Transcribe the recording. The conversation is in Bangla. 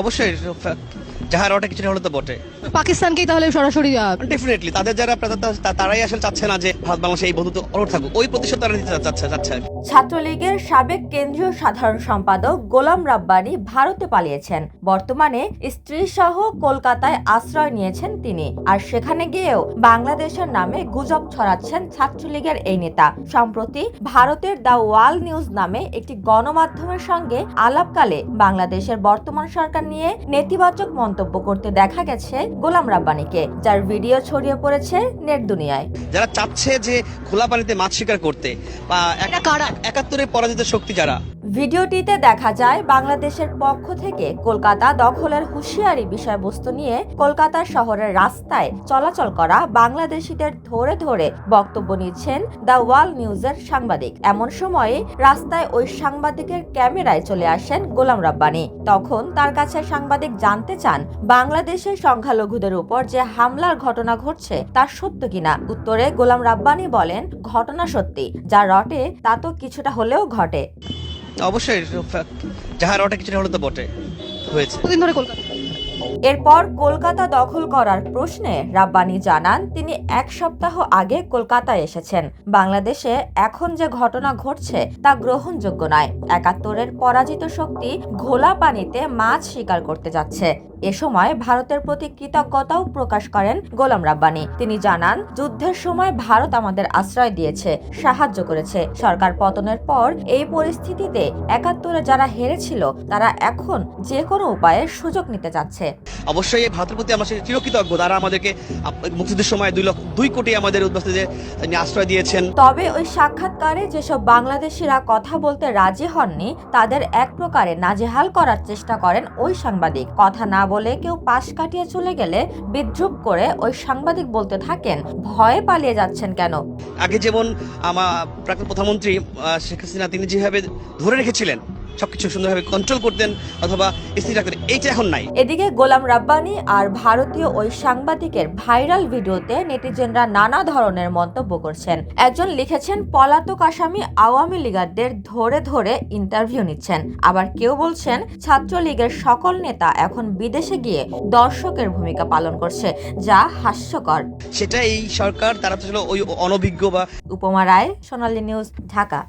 অবশ্যই যাহার ওটা কিছুটা হলে তো বটে। পাকিস্তানকেই তাহলে সরাসরি ডেফিনেটলি তাদের যারা তারাই আসলে চাচ্ছে না যে ভারত বাংলাদেশে এই বন্ধুত্ব অরোট থাকুক। ওই প্রতিশোধ তারা নিতে চাচ্ছে চাচ্ছে। ছাত্রলীগের সাবেক কেন্দ্রীয় সাধারণ সম্পাদক গোলাম রাব্বানি ভারতে পালিয়েছেন। বর্তমানে স্ত্রী সহ কলকাতায় আশ্রয় নিয়েছেন তিনি। আর সেখানে গিয়েও বাংলাদেশের নামে গুজব ছড়াচ্ছেন ছাত্রলীগের এই নেতা। সম্প্রতি ভারতের দ্য ওয়াল নিউজ নামে একটি গণমাধ্যমের সঙ্গে আলাপকালে বাংলাদেশের বর্তমান সরকার নিয়ে নেতিবাচক মন্তব্য করতে দেখা গেছে গোলাম রাব্বানিকে যার ভিডিও ছড়িয়ে পড়েছে নেট দুনিয়ায়। যারা চাচ্ছে যে খোলা পানিতে মাছ শিকার করতে বা? একাত্তরে পরাজিত শক্তি যারা। ভিডিওটিতে দেখা যায় বাংলাদেশের পক্ষ থেকে কলকাতা দখলের হুঁশিয়ারি বিষয়বস্তু নিয়ে কলকাতা শহরের রাস্তায় চলাচল করা বাংলাদেশিদের ধরে ধরে বক্তব্য নিচ্ছেন দ্য ওয়াল নিউজের সাংবাদিক। এমন সময়ে রাস্তায় ওই সাংবাদিকের ক্যামেরায় চলে আসেন গোলাম রাব্বানি। তখন তার কাছে সাংবাদিক জানতে চান বাংলাদেশের সংখ্যালঘুদের উপর যে হামলার ঘটনা ঘটছে তা সত্য কিনা? উত্তরে গোলাম রাব্বানি বলেন ঘটনা সত্যি। যা রটে তা তো কিছুটা হলেও ঘটে। অবশ্যই যাহা রটে কিছুটা হলে তো বটে হয়েছে। কতদিন ধরে কলকাতা এরপর কলকাতা দখল করার প্রশ্নে রাব্বানি জানান, তিনি এক সপ্তাহ আগে কলকাতায় এসেছেন। বাংলাদেশে এখন যে ঘটনা ঘটছে তা গ্রহণযোগ্য নয়। একাত্তরের পরাজিত শক্তি ঘোলা পানিতে মাছ শিকার করতে যাচ্ছে। এ সময় ভারতের প্রতি কৃতজ্ঞতাও প্রকাশ করেন গোলাম রাব্বানি। তিনি জানান যুদ্ধের সময় ভারত আমাদের আশ্রয় দিয়েছে সাহায্য করেছে। সরকার পতনের পর এই পরিস্থিতিতে একাত্তরে যারা হেরেছিল তারা এখন যে কোনো উপায়ে সুযোগ নিতে চাচ্ছে। অবশ্যই ভারতের প্রতি আমরা চিরকৃতজ্ঞ। তারা আমাদেরকে মুক্তিযুদ্ধের সময় দুই লক্ষ দুই কোটি আমাদের উদ্বাস্তে আশ্রয় দিয়েছেন। তবে ওই সাক্ষাৎকারে যেসব বাংলাদেশিরা কথা বলতে রাজি হননি তাদের এক প্রকারে নাজেহাল করার চেষ্টা করেন ওই সাংবাদিক। কথা না বলে কেউ পাশ কাটিয়ে চলে গেলে বিদ্রুপ করে ওই সাংবাদিক বলতে থাকেন, ভয়ে পালিয়ে যাচ্ছেন কেন? আগে যেমন আমার প্রাক্তন প্রধানমন্ত্রী শেখ হাসিনা, তিনি যেভাবে ধরে রেখেছিলেন সবকিছু সুন্দরভাবে কন্ট্রোল করতেন অথবা স্থির রাখতেন। এইটা এখন নাই। এদিকে গোলাম রাব্বানি আর ভারতীয় ওই সাংবাদিকের ভাইরাল ভিডিওতে নেটিজেনরা নানা ধরনের মন্তব্য করছেন। একজন লিখেছেন পলাতক আসামি আওয়ামী লীগারদের ধরে ধরে ইন্টারভিউ নিচ্ছেন। আবার কেউ বলছেন ছাত্রলীগের সকল নেতা এখন বিদেশে গিয়ে দর্শকের ভূমিকা পালন করছে যা হাস্যকর। সেটা এই সরকার তারা তো ছিল ওই অনভিজ্ঞ বা উপমা রায় সোনালী নিউজ ঢাকা।